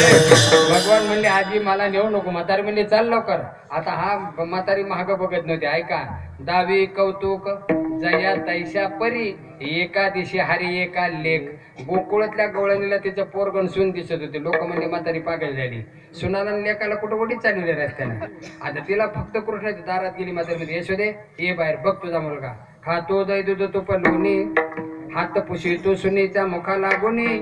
भगवान म्हणले आजी मला नेऊ नको म्हातारी म्हणले चाल लवकर. आता हा म्हातारी महाग बघत नव्हती ऐका. दावी कौतुक जया तैशा परी एका दिशी हरी एका लेख. गोकुळातल्या गवळणीला तिचं पोरगण सून दिसत होते. लोक म्हणजे म्हातारी पागल झाली. सुनाला लेखाला कुठं कुठे चालवले रस्त्याने? आता तिला फक्त कृष्णाच्या दारात गेली म्हातारी म्हणजे यशोदे ये बाहेर बघ तुझा मुलगा. खातो दै दुध तो पलवणी हात पुशी तो सुनीचा मुखा लागुनी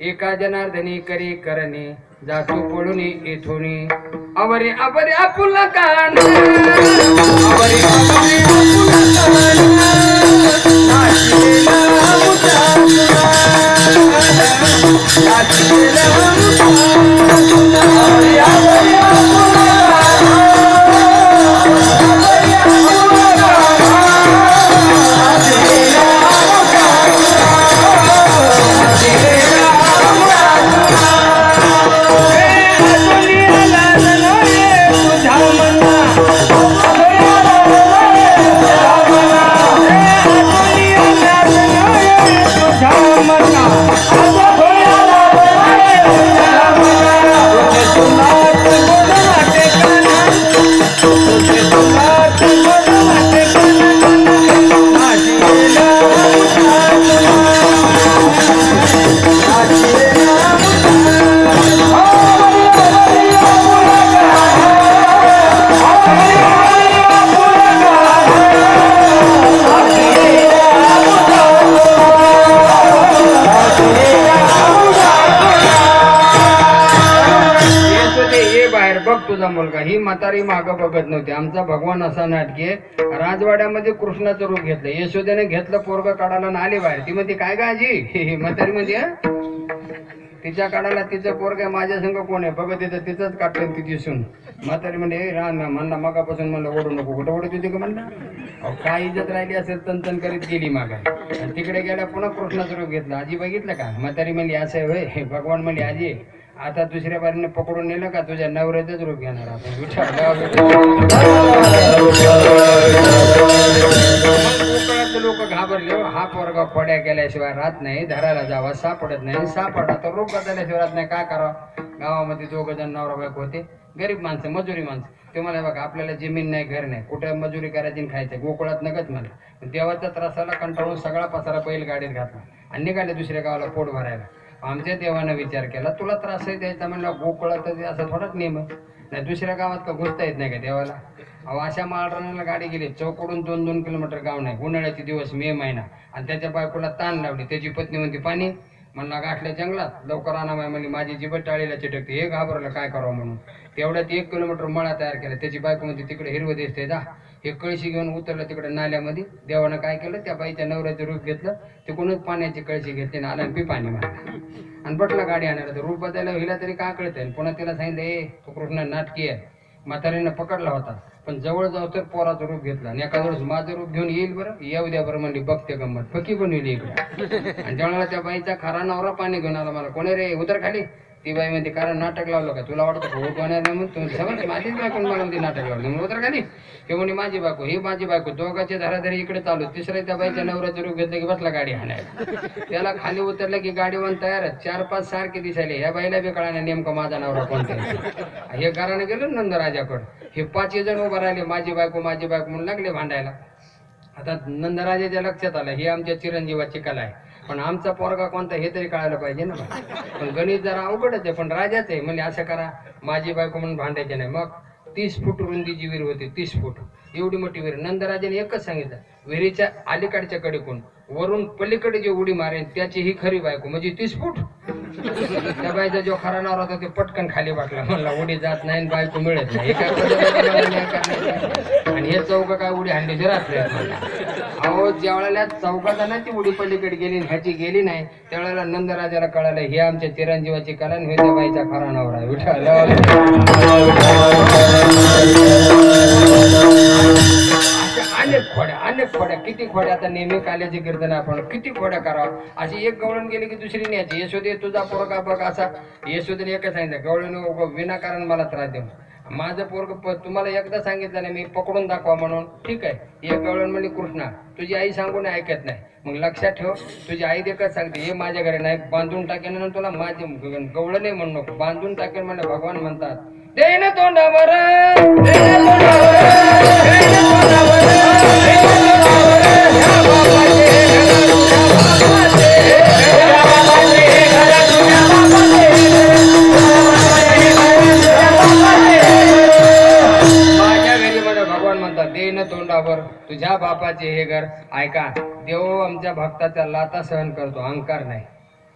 एका जनार्दनी करी करणे जातो पळून येथोनी अवरे अवरे आपुल कान अवरे अवरे कान म्हातारी माग बघत नव्हती. आमचा भगवान असा नाटकी राजवाड्यामध्ये कृष्णाचं रूप घेतलं. यशोदेने घेतलं पोरग काढायला आणि आली बाहेर. ती म्हणते काय गाजी आजी? म्हातारी म्हणजे तिच्या काढायला तिचं पोरग माझ्या संग कोण आहे? बघत येतं तिचंच काटलं ती दिसून. म्हातारी म्हणजे रान ना म्हणला मगापासून म्हणलं ओढू नको कुठं ओढत होती का म्हणला? काय इज्जत राहिली असेल तन करीत गेली मागा. आणि तिकडे गेल्या पुन्हा कृष्णाचं रूप घेतलं. आजी बघितलं का? म्हातारी म्हणली असं आहे होय. हे भगवान म्हणली आजी आता दुसऱ्या बारीने पकडून नेलं का तुझ्या नवऱ्याचाच रूप घेणार आपण? लोक घाबरले हो. हा. पोरगा पड्या केल्याशिवाय राहत नाही. धरायला जावा सापडत नाही. सापडला तर रूप बदलल्याशिवाय राहत नाही. काय करावं? गावामध्ये दोघ जण नवरा बायको होते. गरीब माणसं मजुरी माणसं. ते मला बघा आपल्याला जमीन नाही घर नाही. कुठं मजुरी करायची खायचं? गोकुळात नगत मला देवाच्या त्रासाला कंटाळून सगळा पसारा बैल गाडीत घातला. आणि निघाले दुसऱ्या गावाला पोट भरायला. आमच्या देवानं विचार केला तुला त्रास द्यायचा म्हणलं गोकुळात तर असं थोडाच नियम नाही दुसऱ्या गावात का घुसता येत नाही का देवाला? अहो अशा माळरानाला गाडी गेली चौकडून दोन दोन किलोमीटर गाव नाही उन्हाळ्याचे दिवस मे महिना. आणि त्याच्या बायकोला ताण लावली त्याची पत्नी म्हणते पाणी म्हणला गाठल्या जंगलात लवकर आणा माय म्हणली माझी जीबत टाळीला चिटकते हे घाबरलं काय करावं म्हणून? तेवढ्यात एक किलोमीटर मळा तयार केला त्याची बायको म्हणते तिकडे हिरवं दिसते जा. हे कळशी घेऊन उतरलं तिकडे नाल्यामध्ये. देवानं काय केलं? त्या बाईच्या नवऱ्याचं रूप घेतलं. तिकडूनच पाण्याची कळशी घेतली ना आला आणि पी पाणी मारलं. आणि बटला गाडी आणायला तर रूप बदलायला हिला तरी काय कळतंय पुन्हा तिला सांगितलं ए तो कृष्ण नाटकी आहे. म्हातारीनं पकडला होता. पण जवळ जाऊ तर पोराचं रूप घेतलं आणि एका दिवस माझं रूप घेऊन येईल बरं. येऊ द्या बरं म्हणली बघते गंमत. फकी बनवली इकडे. आणि ज्यावेळेला त्या बाईचा खरा नवरा पाणी घेऊन आला मला कोणी रे? उतर खाली. ती बाई म्हणते कारण नाटक लावलं का? तुला वाटतं का? होणार नाही? म्हणून तुम्ही समज माझीच बायको मला म्हणते नाटक लावलं. बरोबर का नाही? हे म्हणे माझी बायको ही माझी बायको दोघांचे धराधरी इकडे चालू तिसऱ्या त्या बाईच्या नवऱ्याचं रूप घेतलं की बसला गाडी हाणायला. त्याला खाली उतरलं की गाडीवान तयार चार पाच सारखे दिसायले. ह्या बाईला बी कळालं नेमका माझा नवरा कोणता हे घराने गेलो नंदराजाकडं हे पाच जण उभं राहिले माझी बायको माझी बायको म्हणून लागले भांडायला. आता नंदराजाच्या लक्षात आलं ही आमच्या चिरंजीवाची कला आहे. पण आमचा पोरगा कोणता हे तरी कळायला पाहिजे ना पण गणित जरा अवघडच आहे पण राजाच आहे. म्हणजे असं करा माझी बायको म्हणून भांडायचे नाही. मग तीस फूट रुंदीची विहीर होती तीस फूट. एवढी मोठी विहीर. नंदराजाने एकच सांगितलं विहिरीच्या अलीकडच्या कोण वरून पलीकडे जे उडी मारेन त्याची ही खरी बायको. म्हणजे तीस फूट? त्या बाईचा जो खरा नावर होता ते पटकन खाली वाटला म्हणला उडी जात नाही बायको मिळत नाही हे. आणि हे चौक काय उडी हंडीचे राहते अहो ज्या वेळेला चौकात ना ती उडी पलीकडे गेली ह्याची गेली नाही त्यावेळेला नंदराजाला कळालं हे आमच्या चिरंजीवाची कला आणि हे त्या बाईचा खरा नवरा आहे. अनेक खोड्या अनेक खोड्या किती खोड्या आता नेहमी काल्याची कीर्तन आपण किती खोड्या करावं? अशी एक गवळण गेली की दुसरी न्यायची यशोदे तुझा पोरगा बघ असा. यशोदेने एकच सांगितलं गवळण विनाकारण मला त्रास देऊ माझं पोरग तुम्हाला एकदा सांगितलं नाही मी पकडून दाखवा म्हणून. ठीक आहे. एक गवळण म्हणजे कृष्णा. तुझी आई सांगून ऐकत नाही. मग लक्षात ठेव तुझी आई देखत सांगते हे माझ्या घरी नाही बांधून टाकेन म्हणून तुला माझे गवळण नाही म्हणू बांधून टाकेन म्हणजे भगवान म्हणतात दे ना तोंडावर. तोंडावर. तुझ्या बापाचे हे घर ऐका देव आमच्या भक्ताचा लाता सहन करतो अहंकार नाही.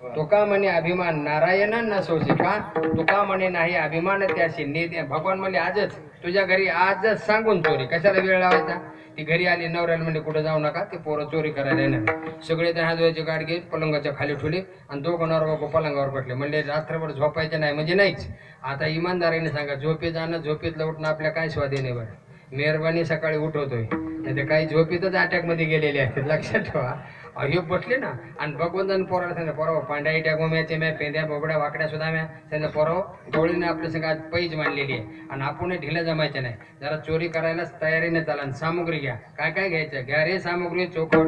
तुका म्हणे अभिमान नारायणांना सोशी का? तुका म्हणे नाही अभिमान त्याशी नेते भगवान म्हणे आजच तुझ्या घरी आजच सांगून चोरी. कशाला वेळ लावायचा? ती घरी आली नवऱ्याला म्हणजे कुठे जाऊ नका? ते पोरं चोरी करायला येणार. सगळे त्या हातवायचे गाडगे पलंगाच्या खाली ठेवले आणि दोघं नवरा पलंगावर बसले म्हणले रात्रभर झोपायचं नाही म्हणजे नाहीच. आता इमानदारीने सांगा झोपे जाणं झोपेतलं उठणं आपल्या काय स्वाधीन बरं? मेहरबानी सकाळी उठवतोय. नाही तर काही झोपेतच अटॅकमध्ये गेलेले आहेत. लक्षात ठेवा. अयो हे बसले ना. आणि भगवंतांनी पोराला सांगितलं पोराव पांड्या इट्या गोम्याचे म्या पेंद्या बोबड्या वाकड्या सुद्धा म्या. त्यांना पोराव डोळीने आपल्या सगळ्यात पैज मांडलेली आहे. आणि आपण ढिला जमायचे नाही. जरा चोरी करायलाच तयारीने चाला आणि सामुग्री घ्या. काय काय घ्यायचं? घ्या रे सामुग्री चोखट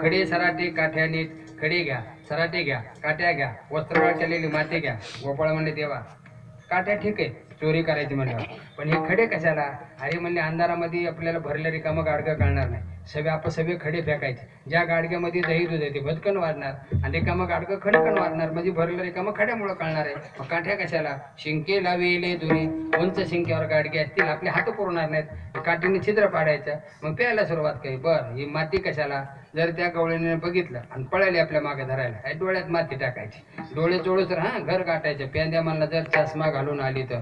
खडे सराटे काठ्या नीट. खडे घ्या. सराटे घ्या. काट्या घ्या. वस्त्रवाळ केलेली माती घ्या. गोपाळ म्हणले देवा काट्या ठीक आहे. चोरी करायची म्हणलं. पण हे खडे कशाला? अरे म्हणले अंधारामध्ये आपल्याला भरलं रिकामं गाडगं कळणार नाही. सगळे आपण सगळे खडे फेकायचे. ज्या गाडग्यामध्ये दही दूध आहे ते भदकन वाढणार आणि रिकामं गाडगं खडकन वाढणार म्हणजे भरलं रिकामं खड्यामुळं कळणार आहे. मग काठ्या कशाला? शिंके लावेले दुनी. उंच शिंक्यावर गाडगे असतील आपले हात पुरणार नाहीत. काठीने छिद्र पाडायचं. मग प्यायला सुरुवात काही बर ही माती कशाला? जर त्या गवळीने बघितलं आणि पळाली आपल्या मागे धरायला काय डोळ्यात माती टाकायची? डोळे चोळू तर हा घर गाठायचे. पेंद्या म्हणला जर चष्मा घालून आली तर.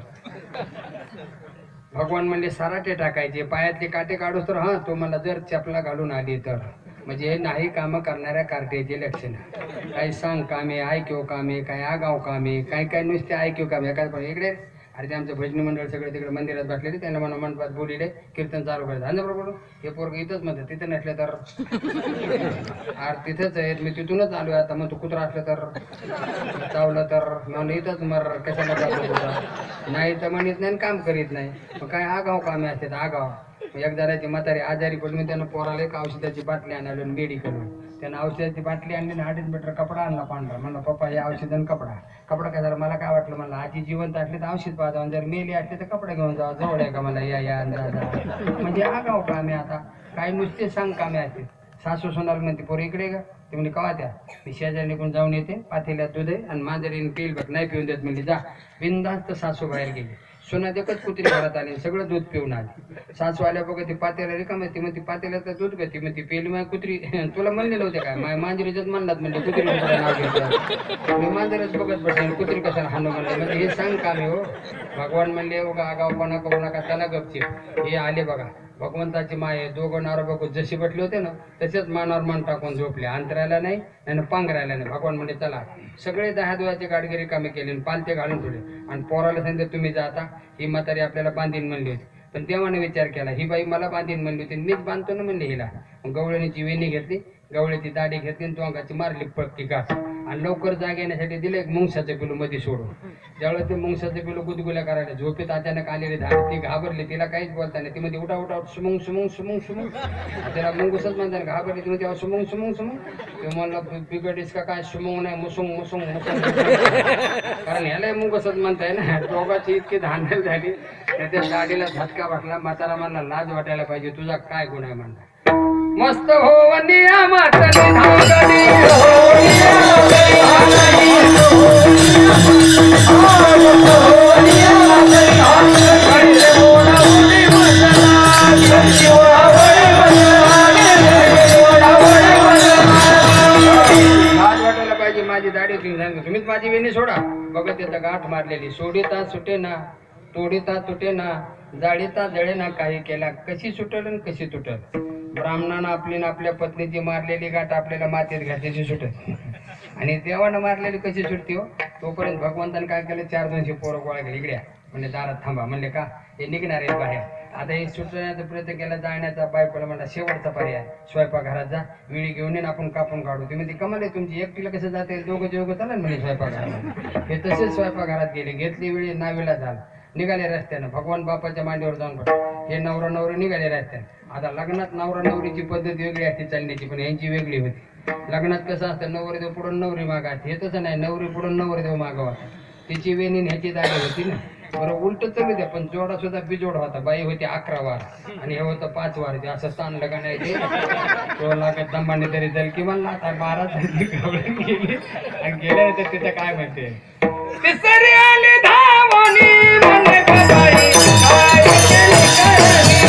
भगवान म्हणले सराटे टाकायचे पायातले काटे काढू तर हा तुम्हाला जर चपला घालून आली तर. म्हणजे हे नाही कामं करणाऱ्या कार्ट्याचे लक्षण. काही सांग कामे ऐक्यो कामे काय आगाव कामे काय काय नुसते ऐक्यो कामे. काय पण इकडे. अरे ते आमचं भजनी मंडळ सगळे तिकडे मंदिरात बसलेले त्यांना म्हणा मंडपात बोलिले कीर्तन चालू करायचं. आणि बरोबर हे पोरग इथंच म्हणतात तिथे नसले तर. अरे तिथंच आहेत मी तिथूनच आलो आता मग तू कुत्रा असलं तर. चावलं तर. म्हणून इथंच मर कशाला नाही तर म्हणत नाही आणि काम करीत नाही. मग काय आगाव कामे असतात आगाव. मग एक जणाची म्हातारी आजारी पडली मी त्यानं पोराला एक औषधाची बाटली आणून बेडी करून त्यानं औषधाची बाटली आणली आणि अडीच मीटर कपडा आणला पांढरा. म्हणलं पप्पा हे औषध आणि कपडा. कपडा काय झाला? मला काय वाटलं? म्हणलं आजी जिवंत असली तर औषध पाहतो. जर मेली असली तर कपडे घेऊन जावा. जवळ आहे का? मला या या अंदाजा म्हणजे आगाव आम्ही आता. काही नुसते सांग कामे असते. सासू सोनार म्हणते पोर इकडे का ते म्हणजे कवा त्या? मी शेजारी निघून जाऊन येते. पातेल्यात दूध आहे आणि मांजरीने पिल बघ नाही पिऊन देत. म्हणजे जा. बिंदास्त सासू बाहेर गेली. सुनादेखत कुत्री घरात आली सगळं दूध पिऊन आली. सासवाल्या बघा ती पातेला रिकाम ती म्हणते पातेल्याचं दूध का ती म्हणते पेली माय कुत्री. तुला म्हणलेलं होतं काय? माय मांजरीच म्हणलात म्हणजे कुत्री मी मांजरच बघत बसेल कुत्री कशाला हाणू म्हणलं? म्हणजे हे सांग का हो? भगवान म्हणले बघा आगावपणा करू नका त्याला गपचे हे आले बघा. भगवंताची माय दोघं नारो बघू जशी बटले होते ना तसेच मानावर मान टाकून झोपले. अंतरायला नाही आणि पांघरायला नाही. भगवान म्हणजे चला सगळे दहा दुवाचे गाडगिरी कामे केले आणि पालते घालून ठेवले. आणि पोराला सांगितलं तुम्ही जाता ही म्हातारी आपल्याला बांधीन म्हणली होती. पण देवाने विचार केला ही बाई मला बांधीन म्हणली होती. मीच बांधतो ना म्हणली हिला. गवळणीची वेणी घेतली. गवळ्याची दाढी घेतली आणि तोंगाची मारली पक्की गाठ आणि लवकर जाग येण्यासाठी दिलं एक मुंगसाचं पिलू मध्ये सोडून. ज्यावेळेस ते मुंगसाचं पिलू गुदगुल्या करायला झोपेत अचानक आलेली धाड ती घाबरली तिला काहीच बोलता नाही ती मध्ये उठा उठा सुमुंग सुमुंग सुमुंग सुमुंग. त्याला मुंगसच म्हणतात घाबरली ती मध्ये सुमुंग सुमुंग सुमुंग. ते म्हणलं बिगडीस का काय सुमुंग नाही मुसुंग मुसुंग मुसुंग. कारण ह्याला मुंगसच म्हणताय ना दोघाची इतकी धांदल झाली. त्या दाढीला झटका बसला म्हातारा म्हणला लाज वाटायला पाहिजे तुझा काय गुन्हा आहे? म्हणला. मस्त हो वनिया मातली गाठ मारलेली. सोडिता सुटे ना तोडिता तुटे ना जाळीता जळे ना काही केला. कशी सुटल आणि कशी तुटल? ब्राह्मणानं आपली आणि आपल्या पत्नीची मारलेली गाठ आपल्याला मातीत घातल्याची सुटत आणि देवानं मारलेली कशी सुटते हो? तोपर्यंत भगवंतानं काय केलं? चार दोनशे पोरं गोळा केली. इकड्या म्हणजे दारात थांबा. म्हणले का? हे निघणार आहेत बाहेर. आता हे सुटण्याचा प्रयत्न केला जाण्याचा बायकोला म्हणला शेवटचा पर्याय. स्वयंपाकघरात जा. विळी घेऊन येईन आपण कापून काढू. तुम्ही ती कमाल आहे तुमची. एकटीला कसं जाते दोघं जेवघं चालेल म्हणे स्वयंपाकघरात. हे तसेच स्वयंपाकघरात गेले. घेतली वेळी नावीला झाला. निघाले रस्त्यानं. भगवान बापाच्या मांडीवर जाऊन बस हे नवरा नवरी निघाले रस्त्यानं. आता लग्नात नवरा नवरीची पद्धत वेगळी असते चालण्याची पण यांची वेगळी होती. लग्नात कसं असतं नवरदेव पुढून नवरी मागा हे तसं नाही. नवरी पुढून नवरदेव मागावा तिची वेणी ह्याची जागा होती ना. बरं उलट चालू द्या पण जोडा सुद्धा बिजोड होता. बाई होती अकरा वार आणि हे होतं पाच वार. ते असं स्थानलं का नाही ते? तो लागत दंबाने तरी जाईल किंवा आता बारा गेली आणि गेल्या तर तिथं काय म्हणते? तिसरी आली धावणी बाई, काय केली करणी?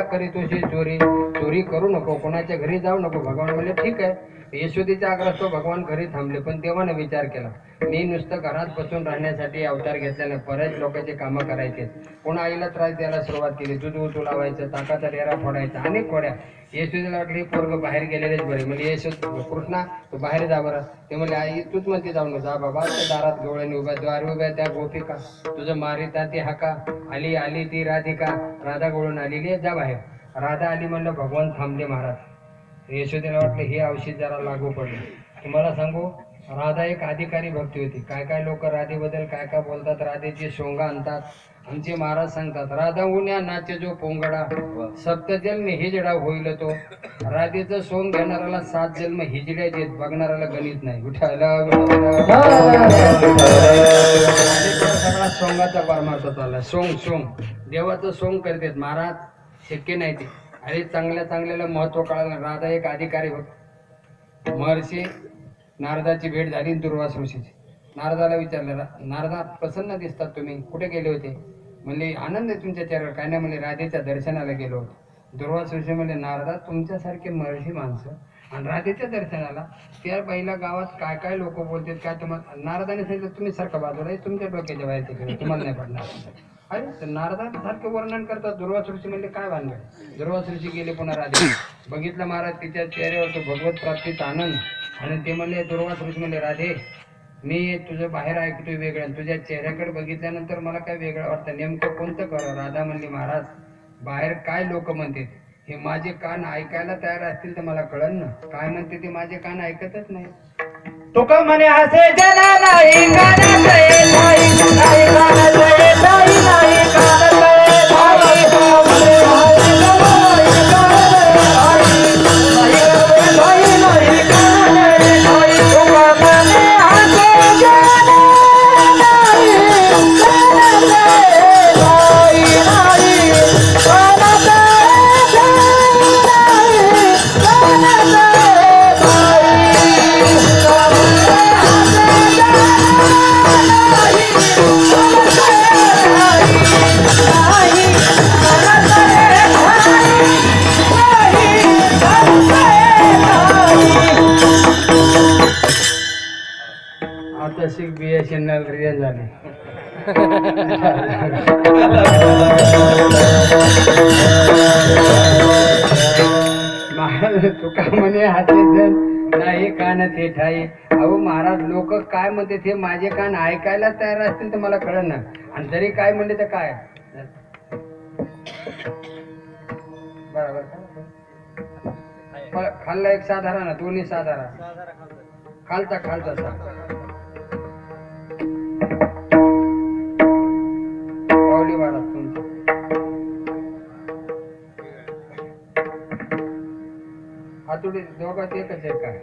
करीत होशी चोरी. चोरी करू नको कोणाच्या घरी जाऊ नको भगवान म्हणले ठीक आहे. यशोदेच्या आग्रस्तो भगवान घरी थांबले पण तेव्हाने विचार केला मी नुसतं घरात बसून राहण्यासाठी अवतार घेतल्याने बऱ्याच लोकांचे कामं करायचे. पुन्हा आईला त्रास द्यायला सुरुवात केली दूध उतू लावायचं ताकाचा डेरा फोडायचा अनेक खोड्या. येशोदेला वाटली पोरग बाहेर गेलेलेच बरे. म्हणजे येशो कृष्णा तू बाहेर जा बरं. ते म्हणले आई तूच म्हणते जाऊ नको जा बाबा त्या दारात गोळ्याने उभ्या द्वार उभ्या त्या गोपिका तुझं मारिता ती हाका आली आली ती राधिका राधा गोळून आलेली आहे जा बाहेर. राधा आली म्हणलं भगवान थांबले महाराज. यशोदेला वाटलं हे औषध जरा लागू पडले. तुम्हाला सांगू राधा एक अधिकारी भक्ती होती. काय काय लोक राधेबद्दल काय काय बोलतात राधेचे सोंगा आणतात आमचे महाराज सांगतात राधा उन्या नाचे जो पोंगडा सप्त जन्म हिजडा होईल तो. राधेचं सोंग घेणाऱ्याला सात जन्म हिजड्या देत बघणाऱ्याला गणित नाही. उठायला सगळा सोंगाचा परमार्थ चालला. सोंग सोंग देवाचं सोंग करतात महाराज. शक्य नाही ते. अरे चांगल्या चांगल्याला महत्त्व कळालं राधा एक अधिकारी होत. महर्षी नारदाची भेट झाली दुर्वास ऋषीची. नारदाला विचारलं नारदा प्रसन्न दिसतात तुम्ही. कुठे गेले होते? म्हणले आनंद आहे तुमच्या चेहऱ्यावर. काय नाही म्हणले राधेच्या दर्शनाला गेलो होतो. दुर्वास ऋषी म्हणले नारदा तुमच्यासारखे महर्षी माणसं आणि राधेच्या दर्शनाला त्या पहिल्या गावात काय काय लोक बोलतात काय तुम्हाला नारदाने सांगितलं तुम्ही सारखं बाजूला तुमच्या डोक्याच्या बाहेर तिकडे तुम्हाला नाही पडणार. आहे नारदा सारखे वर्णन करतात दुर्वास ऋषी म्हणजे काय भानगड? दुर्वास ऋषी गेले पुन्हा राधे बघितलं महाराज तिच्या चेहऱ्यावर तो भगवत प्राप्तीचा आनंद. आणि ते म्हणले दुर्वास ऋषी म्हणले राधे मी तुझं बाहेर ऐकतोय वेगळं. तुझ्या चेहऱ्याकडे बघितल्यानंतर मला काय वेगळं वाटतं? नेमकं कोणतं कर राधा म्हणली महाराज बाहेर काय लोक म्हणतात हे माझे कान ऐकायला तयार असतील तर मला कळन ना. काय म्हणते ते माझे कान ऐकतच नाही. तुका म्हणे हसे तुका म्हणे हाते जण नाही कान ते ठाई. अहो महाराज लोक काय म्हणते ते माझे कान ऐकायला तयार असतील तर मला कळण ना. आणि तरी काय म्हणले तर काय? बरोबर खाल्ला एक साधारण ना दोन्ही साधारण. खालचा खालचा हातोडी दोघात एकच आहे काय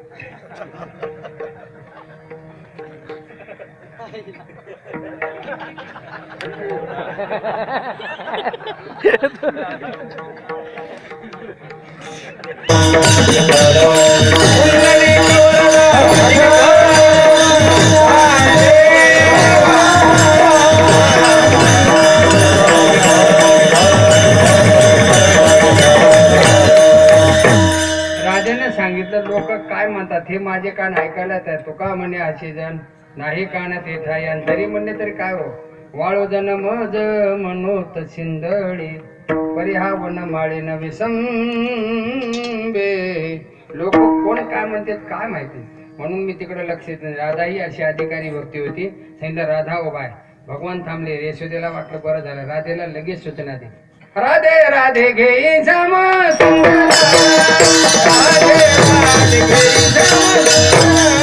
राजाने असे जण नाही कानात येत आहे आणि तरी म्हणले तरी काय हो? वाळो जन मज मनोत शिंदळी. परिहावन माळे न विसंबे. लोक कोण काय म्हणतात काय माहिती? म्हणून मी तिकडे लक्ष देत राधा ही अशी अधिकारी भक्ती होती. सांगितलं राधा उभा आहे. भगवान थांबले. यशोदेला वाटलं बरं झालं. राधेला लगेच सूचना दे राधे राधे घे सम राधे राधे घे सम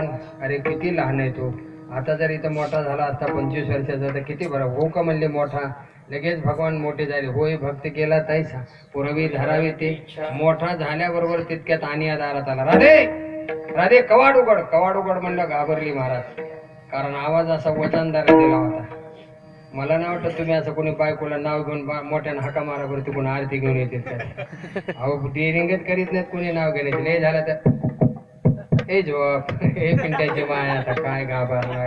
पण अरे किती लहान आहे तो. आता जर इथं मोठा झाला आता पंचवीस वर्षाचा तर किती बरं. हो का म्हणले मोठा? लगेच भगवान मोठे झाले. होय भक्त केला तैसा. पुरवी धरावी ते. मोठा झाल्याबरोबर तितक्यात आणि दारात आला. राधे! राधे कवाड उघड. कवाड उघड म्हणलं घाबरली महाराज. कारण आवाज असा वचनदार दिला होता. मला नाही वाटत तुम्ही असं कोणी बायकोला नाव घेऊन मोठ्यानं हाका मारावर तिकडून आरती घेऊन येते अहो डिरिंगच करीत नाहीत कोणी नाव घेण्याचे. नाही झालं तर हे जो हे पिंट्याची माय आता काय घाबरला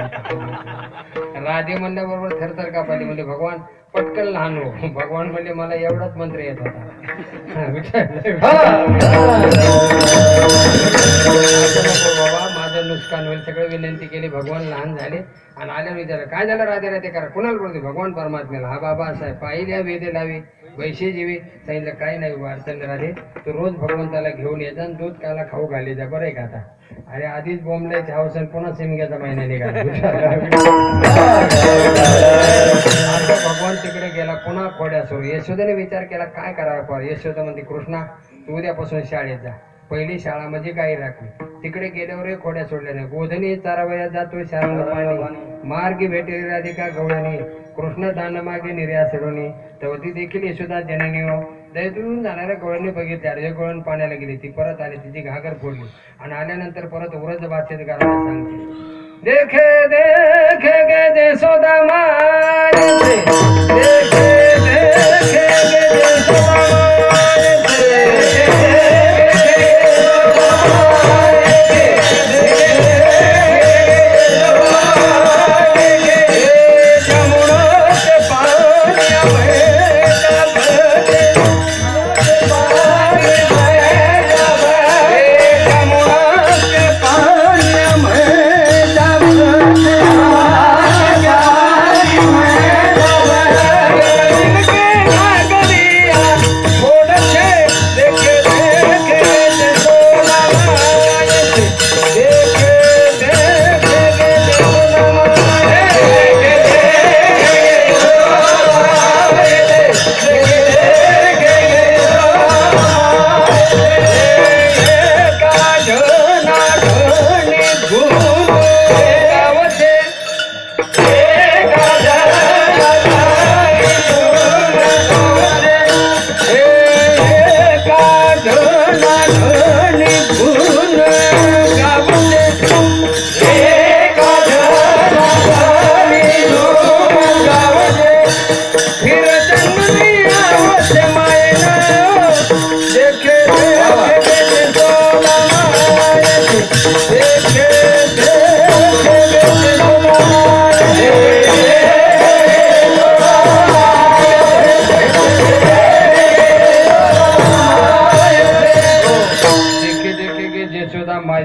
राधे म्हणल्याबरोबर थरथर कापाली म्हणजे भगवान पटकन लहान हो. भगवान म्हणजे मला एवढाच मंत्र येत होता. बाबा माझं नुकसान होईल सगळं विनंती केली भगवान लहान झाले. आणि आल्यावर विचारलं काय झालं राधे राधे करा कुणाला बोलते भगवान परमात्म्याला. हा बाबा असा आहे पाहिल्या वेदे लावी. वैशे जीवी सांगितलं काही नाही अडचण राहते तो रोज भगवंताला घेऊन येजा आणि दूध काला खाऊ घाली जा बरं आहे का आता? अरे आधीच बोंबले हवसन पुन्हा सिमग्याचा महिना निघाला. आता भगवान तिकडे गेला पुन्हा खोड्या सुरू. यशोदेने विचार केला काय करावं पर? यशोदा म्हणते कृष्णा तू उद्यापासून शाळेत जा. पहिली शाळा म्हणजे काही राखली तिकडे गेल्यावर खोड्या सोडल्या नाही. गोधनी चारावयात जातो शाळा मार्गी भेटेल राधिका गवळ्याने. कृष्ण दान मागे निर्यासरोनी तेव्हा देखील यशोदा जननी हो दयतून जाणाऱ्या गोळ्यांनी बघितली. अर्धे गोळण पाण्याला गेली. ती परत आली. तिची घागर फोडली. आणि आल्यानंतर परत वरद भाषेत गावाला सांगते. देखे देखे गे जसोदा मारे देखे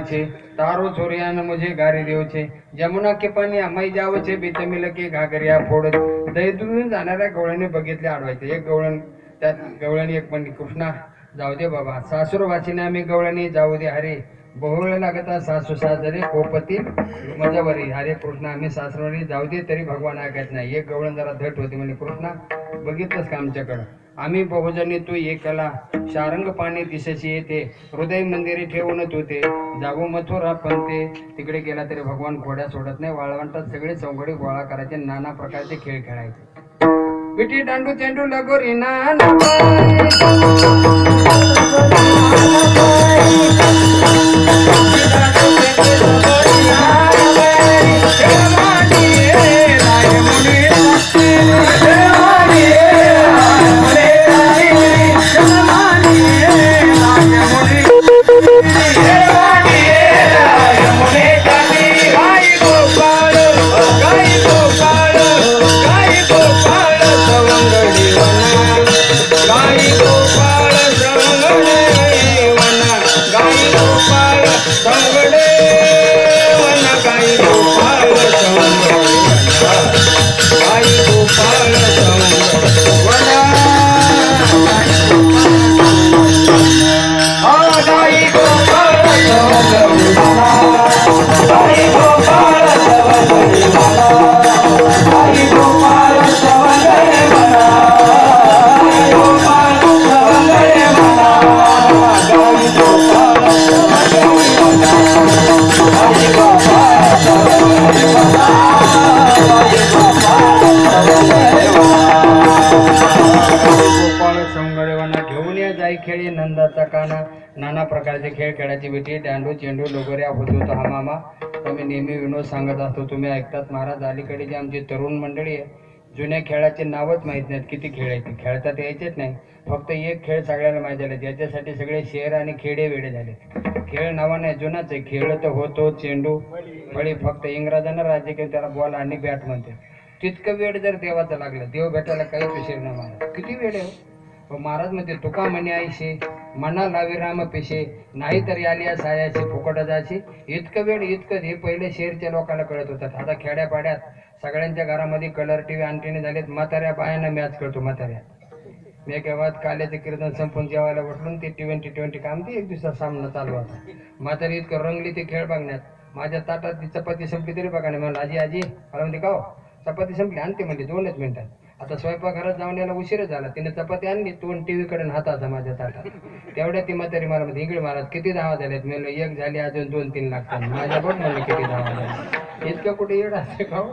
છે. તારો ચોર્યાન મુજે ગારી રહ્યો છે. જમુના के पाणी आम्हाही जावं છે. बेतमिल के घागऱ्या फोडत दैदून जाणाऱ्या गवळ्याने बघितले आडवायचे एक गवळण त्यात गवळ्याने एक पण कृष्णा जाऊ दे बाबा सासूर वाचिने आम्ही गवळ्याने जाऊ दे हरे बहुळ लागता सासू सासरे कोपती मजावरी हरे कृष्णा आम्ही सासरवारी जाऊ दे तरी भगवान ऐकत नाही एक गवळण जरा धट होती म्हणजे कृष्णा बघितलंच का आमच्याकडं आम्ही बहुजने तू एकला शारंग पाणी दिसायची येते. हृदय मंदिरे ठेवूनच होते जागो मथुरा पण ते. तिकडे गेला तरी भगवान घोड्या सोडत नाही. वाळवंटात सगळे चौघडे गोळा करायचे. नाना प्रकारचे खेळ खेळायचे. विटी दांडू चेंडू लगोरी ना खेळ खेळायची विटी दांडू चेंडू लोगोऱ्या होत होतो हा मामा. तुम्ही नेहमी विनोद सांगत असतो. तुम्ही ऐकतात महाराज अलीकडे जी आमची तरुण मंडळी आहे जुन्या खेळाचे नावच माहीत नाहीत किती खेळ आहेत. खेळतात यायचेच नाही. फक्त एक खेळ सगळ्यांना माहीत झाले. ज्याच्यासाठी सगळे शहर आणि खेडे वेडे झाले. खेळ नावाने जुनाच आहे. खेळ तर होतो चेंडू बळी फक्त इंग्रजांना राज्य केलं त्याला बॉल आणि बॅट म्हणते तितकं वेळ जर देवाचं लागलं देव भेटायला काहीच उशीर नाही महाराज. किती वेळ आहे हो. हो, महाराज म्हणते तुका म्हणे आईशी मना विराम पिशे पेशे. नाही आली या फुकट जायची इतकं वेळ इतकं हे पहिले शेरच्या लोकांना कळत होतात आता खेड्यापाड्यात सगळ्यांच्या घरामध्ये कलर टीव्ही आणटीने झालेत. म्हाताऱ्या बायांना मॅच कळतो म्हाताऱ्या. मी केव्हा काल्याचं कीर्तन संपून जेवायला बसलो ते ट्वेंटी ट्वेंटी काम ते एक दिवसात सामना चालू होता. म्हातारी इतकं रंगली ते खेळ बघण्यात. माझ्या ताटात ती चपाती संपली तरी बघा नाही म्हणलं आजी आजी मला म्हणते का हो? चपाती संपली. आणते म्हणजे दोनच मिनिटात. आता स्वयंपाकघरात जाऊन यायला उशीर झाला. तिने चपाती आणली तोंड टीव्ही कडे हाताचा माझ्या ताटात. तेवढ्या ती म्हातारी मला म्हणते इकडे महाराज किती धावा झाल्यात? मी म्हणलं, एक झाली अजून दोन तीन लागतात. माझ्या बघ म्हणलं किती धावा झाल्या इतकं कुठे येड असते का हो?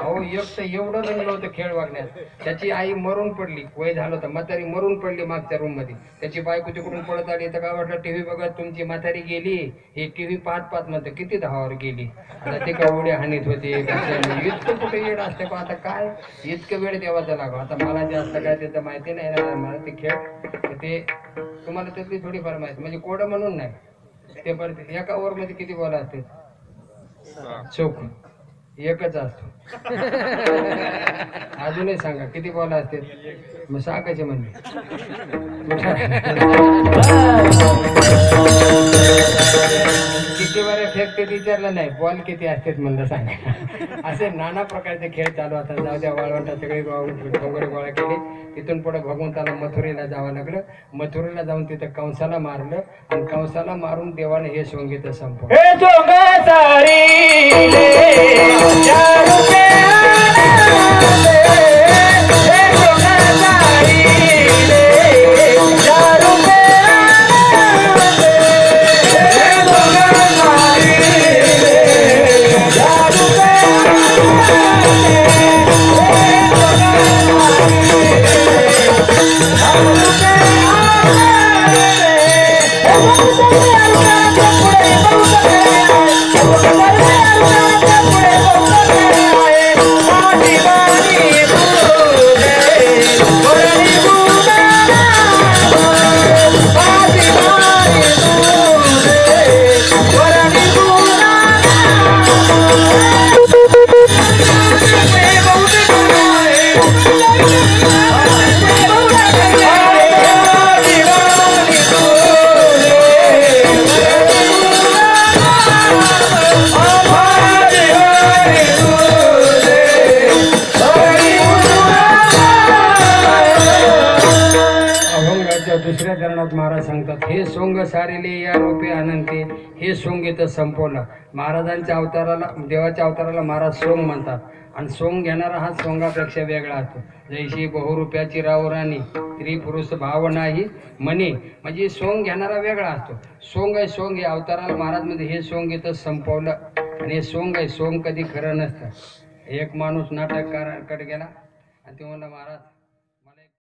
अहो एक तर एवढं रंगलं होतं खेळ वागण्यात त्याची आई मरून पडली. वय झालं होतं. म्हातारी मरून पडली मागच्या रूममध्ये. त्याची बायको तिकडून पळत आली. तर काय वाटलं टीव्ही बघत तुमची म्हातारी गेली. ही टीव्ही पाच पाच म्हणते किती धावावर गेली? आता ते का उड्या हानीत होते? इतकं कुठे येड असते का? आता काय? इतकं वेळ देवा देवाचा लागो आता मला जास्त काय त्याचं माहिती नाही ना मला ते खेळ ते तुम्हाला त्यातली थोडीफार माहिती. म्हणजे कोडं म्हणून नाही. ते परत एका ओव्हरमध्ये किती बॉल असते चौक. एकच असतो. अजूनही सांगा किती बॉल असते मग सांगायचे म्हणजे किती बरे फेकते विचारलं नाही. बॉल किती असतात म्हणलं सांगा. असे नाना प्रकारचे खेळ चालू असतात जाऊ द्या वाळवंटा सगळे डोंगर गोळा केले. तिथून पुढे भगवंताला मथुरेला जावं लागलं. मथुरेला जाऊन तिथं कंसाला मारलं. आणि कंसाला मारून देवाने हे संगीत संपवलं. सोंग सारिले या रूपे अनंते हे सोंग इथं संपवलं. महाराजांच्या अवताराला देवाच्या अवताराला महाराज सोंग म्हणतात. आणि सोंग घेणारा हा सोंगापेक्षा वेगळा असतो. जैशी बहुरूप्याची रावराणी स्त्री पुरुष भाव नाही म्हणे. म्हणजे सोंग घेणारा वेगळा असतो. सोंग आहे सोंग हे अवताराला महाराज म्हणजे हे सोंग इथं संपवलं. आणि हे सोंग आहे सोंग कधी खरं नसतं. एक माणूस नाटककाराकडे गेला आणि ते म्हणलं महाराज